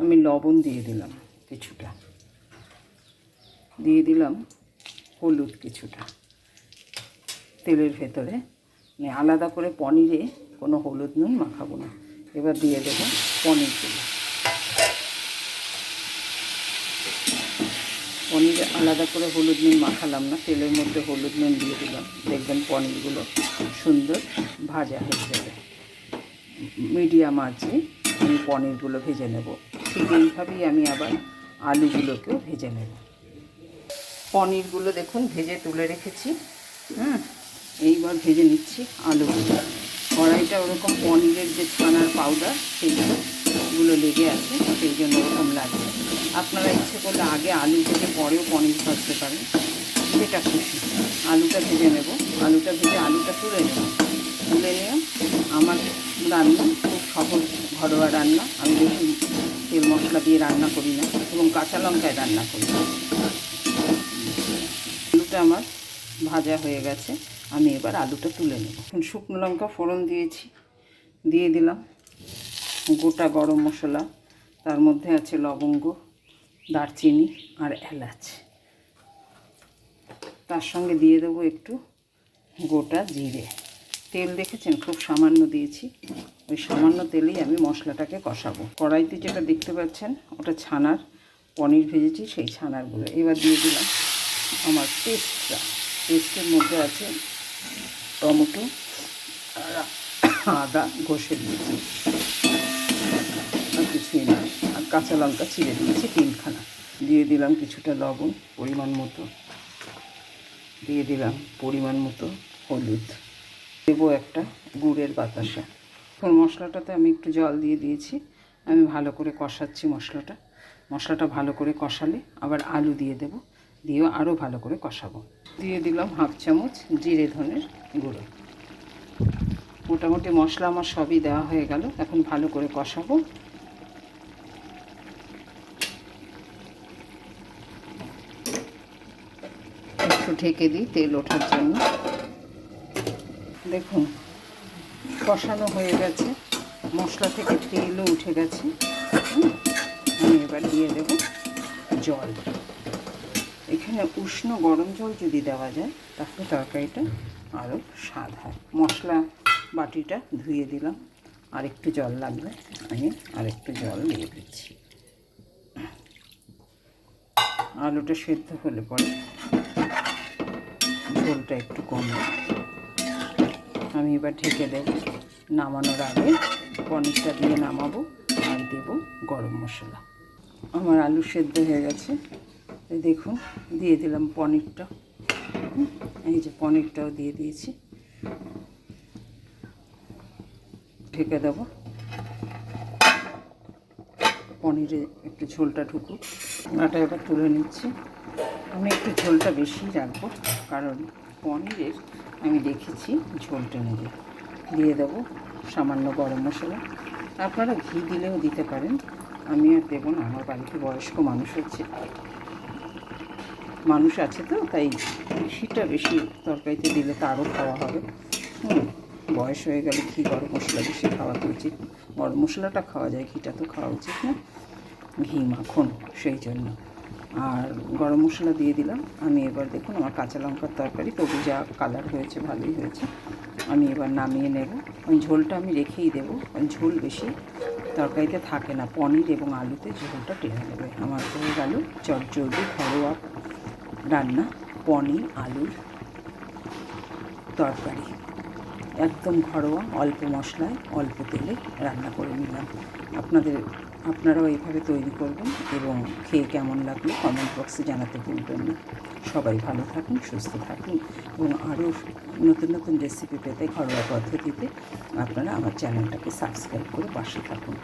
আমি লবণ দিয়ে দিলাম কিছুটা। দিয়ে দিলাম হলুদ কিছুটা। তেলের ভেতরে মানে আলাদা করে পনিরে কোনো হলুদ নুন মাখাবো না। এবার দিয়ে দেবো পনির পনিরগুলো পনিরে আলাদা করে হলুদ নুন মাখালাম না, তেলের মধ্যে হলুদ নুন দিয়ে দিলাম। দেখবেন পনিরগুলো সুন্দর ভাজা হয়ে যাবে। মিডিয়াম আছে, আমি পনিরগুলো ভেজে নেব। ঠিক এইভাবেই আমি আবার আলুগুলোকেও ভেজে নেব। পনিরগুলো দেখুন, ভেজে তুলে রেখেছি হ্যাঁ? এইবার ভেজে নিচ্ছি আলুগুলো কড়াইটা ওরকম পনিরের যে ছানার পাউডার সেইগুলো গুলো লেগে আছে, সেই জন্য ওরকম লাগছে আপনারা ইচ্ছে করলে আগে আলু ভেজে পরেও পনির ভাজতে পারেন যেটা খুশি। আলুটা ভেজে নেব। আলুটা ভেজে আলুটা তুলে নেব। তুলে নিয়ে আমার রান্না খুব সহজ ঘরোয়া রান্না। আমি বেশি তেল মশলা দিয়ে রান্না করি না এবং কাঁচা লঙ্কায় রান্না করি। আলুটা আমার ভাজা হয়ে গেছে। আমি এবার আলুটা তুলে নেব। শুকনো লঙ্কা ফোড়ন দিয়েছি। দিয়ে দিলাম গোটা গরম মশলা। তার মধ্যে আছে লবঙ্গ, দারচিনি আর এলাচ। তার সঙ্গে দিয়ে দেবো একটু গোটা জিরে। তেল দেখেছেন? খুব সামান্য দিয়েছি। ওই সামান্য তেলেই আমি মশলাটাকে কষাবো। কড়াইতে যেটা দেখতে পাচ্ছেন, ওটা ছানার, পনির ভেজেছি, সেই ছানারগুলো। এবার দিয়ে দিলাম আমার পেস্টটা। পেস্টের মধ্যে আছে টমেটো আর আদা ঘষে দিয়েছি আর কিছুই না। আর কাঁচা লঙ্কা ছিঁড়ে দিয়েছি তিনখানা। দিয়ে দিলাম কিছুটা লবণ, পরিমাণ মতো। দিয়ে দিলাম পরিমাণ মতো হলুদ। দেবো একটা গুড়ের বাতাসা। এখন মশলাটাতে আমি একটু জল দিয়ে দিয়েছি। আমি ভালো করে কষাচ্ছি মশলাটা। মশলাটা ভালো করে কষালে আবার আলু দিয়ে দেব। দিয়েও আরও ভালো করে কষাবো। দিয়ে দিলাম হাফ চামচ জিরে ধনের গুঁড়ো। মোটামুটি মশলা আমার সবই দেওয়া হয়ে গেল। এখন ভালো করে কষাবো। একটু ঢেকে দিই তেল ওঠার জন্য। দেখুন, কষানো হয়ে গেছে। মশলা থেকে তেলও উঠে গেছে। আমি এবার দিয়ে দেব জল। এখানে উষ্ণ গরম জল যদি দেওয়া যায়, তাহলে তরকারিটা আরও স্বাদ হয়। মশলা বাটিটা ধুয়ে দিলাম। আর একটু জল লাগবে, আমি আর একটু জল দিয়ে দিচ্ছি। আলুটা সেদ্ধ হলে পরে ঝোলটা একটু কমবে আমি এবার ঢেকে দেব নামানোর আগে পনিরটা দিয়ে নামাবো আর দেব গরম মশলা। আমার আলু সেদ্ধ হয়ে গেছে। দেখুন, দিয়ে দিলাম পনিরটা। এই যে পনিরটাও দিয়ে দিয়েছি। ঢেকে দেবো। পনিরে একটু ঝোলটা ঢুকুক। ওনাটা এবার তুলে নিচ্ছি। আমি একটু ঝোলটা বেশি রাখব, কারণ পনিরের আমি দেখেছি ঝোলটা নেবে দিয়ে দেবো সামান্য গরম মশলা। আপনারা ঘি দিলেও দিতে পারেন। আমি আর দেবো না, আমার বাড়িতে বয়স্ক মানুষ হচ্ছে। মানুষ আছে তো, তাই ঘিটা বেশি তরকারিতে দিলে তো আরও খাওয়া হবে। হুম, বয়স হয়ে গেলে ঘি, গরম মশলা বেশি খাওয়া তো উচিত। গরম মশলাটা খাওয়া যায়, ঘিটা তো খাওয়া উচিত না। ঘি মাখন, সেই জন্য। আর গরম মশলা দিয়ে দিলাম। আমি এবার দেখুন আমার কাঁচা লঙ্কার তরকারি তবু যা কালার হয়েছে ভালোই হয়েছে। আমি এবার নামিয়ে নেব। ওই ঝোলটা আমি রেখেই দেবো। ঝোল বেশি তরকারিতে থাকে না। পনির এবং আলুতে ঝোলটা টেনে নেবে। আমার হয়ে গেল চটচর্দি ঘরোয়া রান্না। পনির, আলুর তরকারি। একদম ঘরোয়া, অল্প মশলায়, অল্প তেলে রান্না করে নিলাম। আপনাদের, আপনারাও এইভাবে তৈরি করবেন এবং খেয়ে কেমন লাগল কমেন্ট বক্সে জানাতে ভুলবেন না। সবাই ভালো থাকুন, সুস্থ থাকুন এবং আরও নতুন নতুন রেসিপি পেতে ঘরোয়া পদ্ধতিতে আপনারা আমার চ্যানেলটাকে সাবস্ক্রাইব করে পাশে থাকুন।